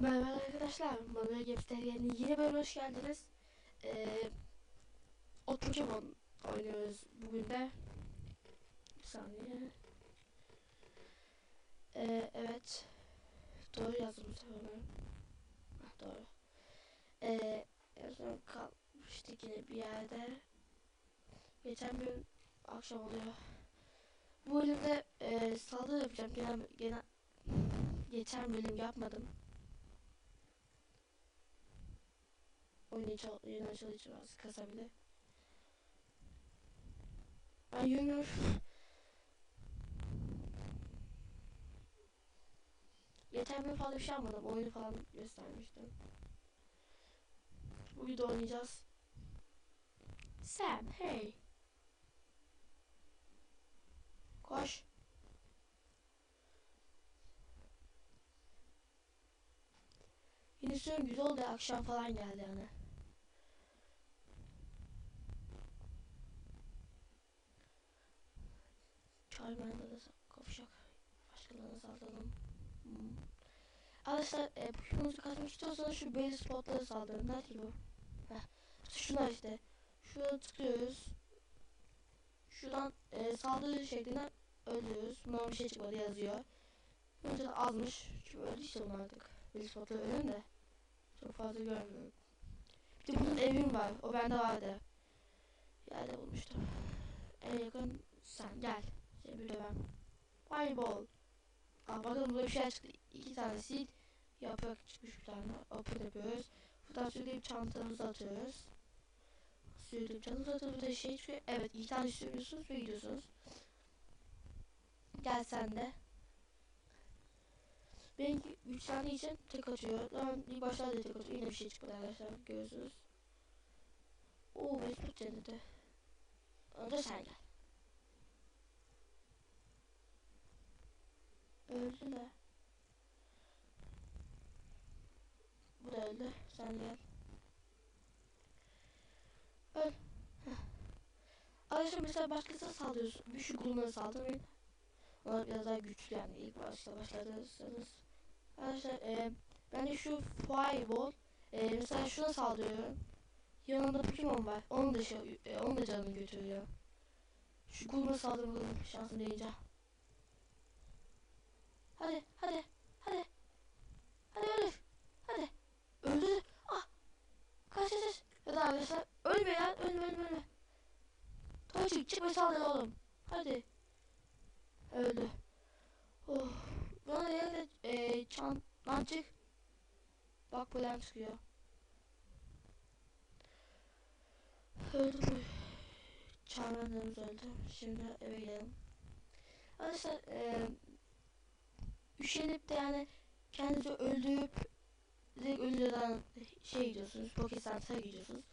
Merhaba arkadaşlar, Manuel Games'ten yeni bölüme hoş geldiniz. Ee, Pokemon oynuyoruz bugün de. Bir saniye. Ee, evet. Doğru yazdım ben. Heh, doğru. Ee, en son kalmıştık yine bir yerde. Geçen gün akşam oluyor. Bu bölümde e, saldırı yapacağım. Gene, gene geçen bölüm yapmadım. Oyunu çal yeni açıldığı için biraz kasabilir. Ben Junior Geçen gün fazla bir şey yapmadım. Oyunu falan göstermiştim. Bu videoda oynayacağız. Sam, hey. Koş. Yine güzel oldu. Akşam falan geldi yani. Çaymanada da kavuşak. Başkalarına saldıralım. Hmm. Arkadaşlar e, Pokemon'u kazmak istiyorsanız şu belli spotlara saldırın. Nerede bu? Heh. Şunlar işte. Şuraya tıklıyoruz. Şuradan e, saldırı şeklinden öldürüyoruz. Bundan bir şey çıkmadı yazıyor. Önce de azmış. Çünkü öldü işte bunlar artık. Belli spotları ölüm de. Çok fazla görmüyorum. Bir de bunun evim var. O bende vardı. Yerde bulmuştum. En yakın sen gel. Seni bir dövem. Fireball. Aa bakalım burada bir şey çıktı. İki tane sil. Yaprak çıkmış bir tane. Open yapıyoruz. Buradan sürükleyip çantamıza atıyoruz. Sürükleyip çantamıza atıyoruz. Burada şey çıkıyor. Evet iki tane sürüyorsunuz ve gidiyorsunuz. Gel sen de. Benimki yükseldiği için tek atıyor. Ben ilk başlarda da tek atıyor. Yine bir şey çıkmadı arkadaşlar. Görüyorsunuz. Oo Mesut cenneti. Önce sen gel. Öldü de. Bu da öldü. Sen gel. Öl. Heh. Arkadaşlar mesela başkasına saldırıyorsun. Bir şu kuluna saldırmayın. Onlar biraz daha güçlü yani ilk başta başladıysanız. Arkadaşlar e, ben de şu fireball e, mesela şuna saldırıyorum. Yanında Pokemon var. Onun da şey, e, onun da canını götürüyor. Şu kuluna saldırmalıyım şansım deyince. Hadi hadi hadi. Hadi öldür. Hadi. Öldür. Ah. Kaç kaç. Ya da arkadaşlar ölme ya. Ölme ölme ölme. Toçik çık ve saldır oğlum. Hadi. Öldü. Oh. Bana yerine e, çan lan çık. Bak buradan çıkıyor. Öldü bu. Çağrılarımız öldü. Şimdi eve gidelim. Arkadaşlar e, üşenip de yani kendinizi öldürüp direkt ölüden şey gidiyorsunuz. Pocket Center'a gidiyorsunuz.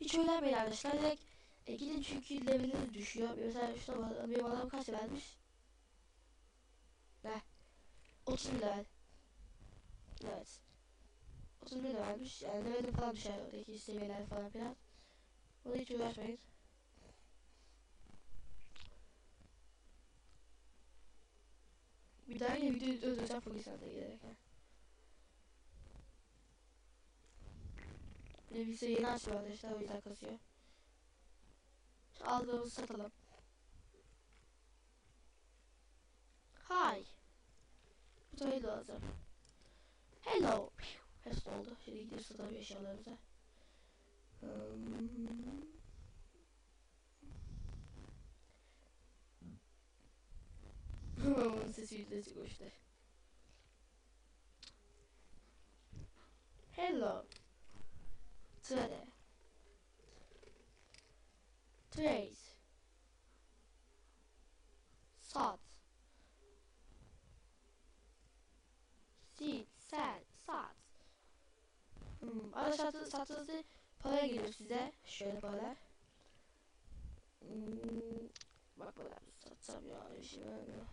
Hiç öğrenmeyin arkadaşlar. Direkt e, gidin çünkü leveliniz düşüyor. Mesela bak, benim adam kaç vermiş? Ne? 30 level. Evet. 30 levelmiş. Yani levelim falan düşer oradaki seviyeler falan filan. Ona hiç uğraşmayın. Daha yine video öldüreceğim Pokesen'de giderken. Bir de bilgisayarı yeni açıyor arkadaşlar o yüzden kasıyor. Aldığımızı satalım. Hi. Bu da hello lazım. Hello. Hepsi oldu. Şimdi gidiyoruz satalım eşyalarımıza. Hmm. Yüzdesi çıkmıştı. Hello. Trade. Trace. Sat. Seed. Sat. Sat. Hmm. Arkadaşlar satı, satıldı para geliyor size. Şöyle para. Hmm. Bak bak satsam ya. Işim vermiyor.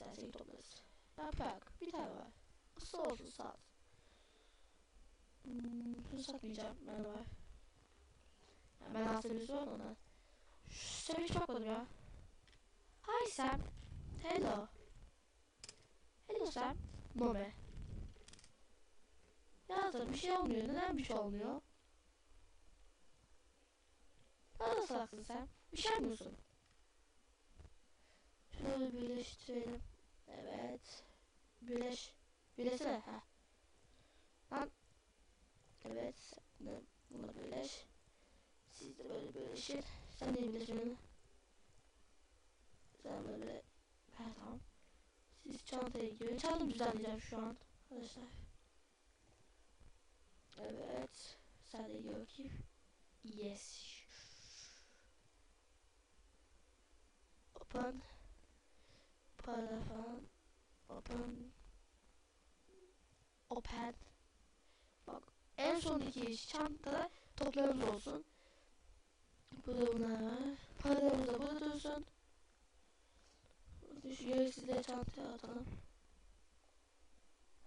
İstersek toplarız. Yaprak. Bir tane var. Nasıl olsun sat. Hmm, bunu satmayacağım. Ben. Yani ben aslında bir sorun ona. Sen hiç bakmadım ya. Hi Sam. Hello. Hello Sam. Mome. atarım bir şey olmuyor. Neden bir şey olmuyor? Nasıl salaksın sen? Bir şey yapmıyorsun. Şunu birleştirelim. Evet. Birleş. Birleşsene. Ha. Lan. Evet. Ne? Buna birleş. Siz de böyle birleşin. Sen de birleş benimle. Sen böyle. Ha tamam. Siz çantaya girin. Çantamı düzenleyeceğim şu an. Arkadaşlar. Evet. Sen de gir bakayım. Yes. Open. Para falan. Open. Open. Bak en sondaki çantada toplarımız olsun. Burada bunlar var. Paralarımız da burada dursun. Şu gereksizleri çantaya atalım.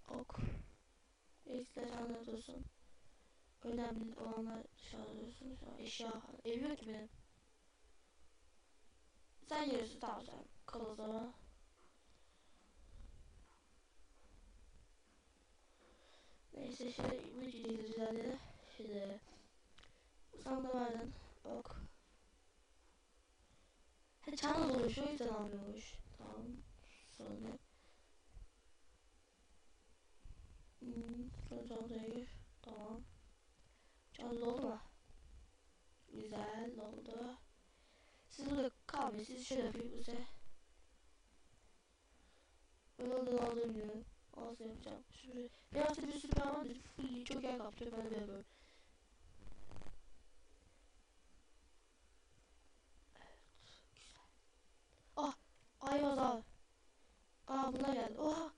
Ok. Gereksizleri çantaya dursun. Önemli olanlar dışarıda dursun. Eşya falan. Ev yok ki benim. Sen geliyorsun tamam sen. Kal o zaman. Neyse şimdi da düzenledim. Şimdi sana da verdin. Ok. He çanta dolmuş o yüzden almıyormuş. Tamam. Sorun yok. Hmm, sonra çantaya gir. Tamam. Çanta doldu mu? Güzel doldu. Siz burada kalmayın. Siz şöyle yapayım size. Böyle oldu olduğunu biliyorum. Olsun yapacağım. Şöyle. Biraz da bir sürü ben var. Full çok yer kaptırıyor. Ben de böyle yapıyorum. Ah! Ayvaz abi. Aa bunlar geldi. Oha!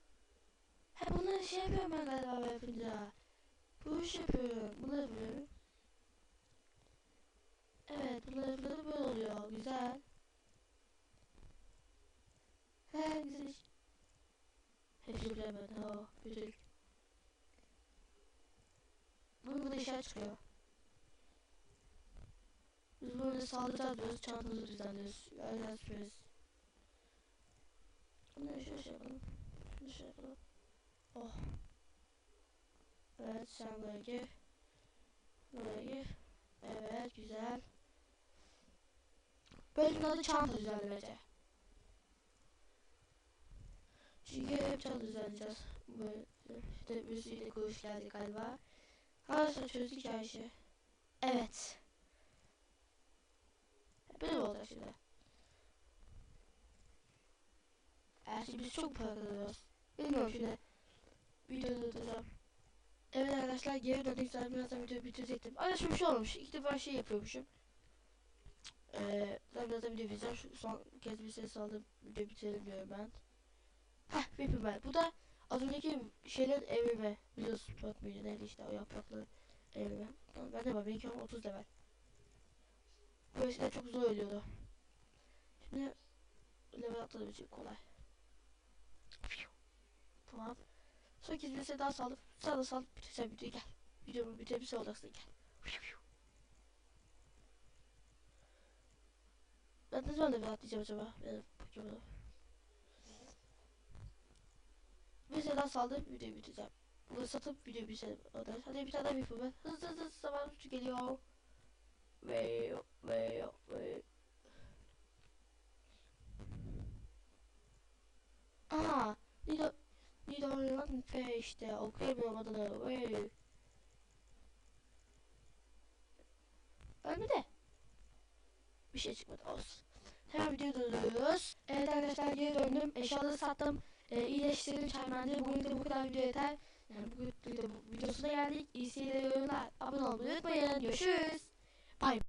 He bunları şey yapıyorum ben galiba böyle yapınca. Bu iş yapıyorum. Bunu yapıyorum. Evet bunlar yapınca böyle oluyor. Güzel. He güzel iş. Hepsi bilemedim. Ha güzel. Bunun işler çıkıyor. Biz böyle saldıracağız diyoruz. Çantamızı düzenliyoruz. Öyle yapıyoruz. Bunları şöyle şey yapalım. Şunu şey yapalım. Oh. Evet sen buraya gir. Buraya gir. Evet güzel. Bölümün adı çanta düzenlemece. Çünkü çanta düzenleyeceğiz. İşte de kuruş geldi galiba. Arkadaşlar çözdük her işi. Evet. Böyle olacak şimdi. Her biz çok para kazanıyoruz. Bilmiyorum şimdi. Videoda duracağım. Evet arkadaşlar geri döndük zaten birazdan videoyu bitirecektim. Arkadaşlar bir şey olmuş. İlk defa şey yapıyormuşum. Eee ben birazdan video bitireceğim. Şu son kez bir ses aldım. Video bitirelim diyorum ben. Heh Whippy Man. Bu da az önceki şeylerin evrimi. Biliyorsun bak neydi işte o yapraklı evrimi. Tamam, ben de var. Benimki ama 30 level. Bu eskiden çok zor ölüyordu. Şimdi level atladım için kolay. Tamam. Son kez bir şey daha salıp sana salıp bitireceğim videoyu gel. Videomu bitirmiş olacaksın gel. Ben ne zaman level atlayacağım acaba? Benim Pokemon'u. Daha saldım videoyu bitireceğim. Bunu satıp videoyu bitireceğim. Hadi bir tane daha yapayım ben. Hızlı hızlı zaman geliyor. Ve ve ve Aa, Nido Nido'nun F işte okuyamıyorum adını. Ve Ölmedi. Bir şey çıkmadı olsun. Hemen videoyu durduruyoruz. Evet arkadaşlar geri döndüm. Eşyaları sattım. E, iyileştirdim çaymanları. Bugün de bu kadar video yeter. Yani bugün de bu videosuna geldik. İyi seyirler yorumlar. Abone olmayı unutmayın. Görüşürüz. Bye.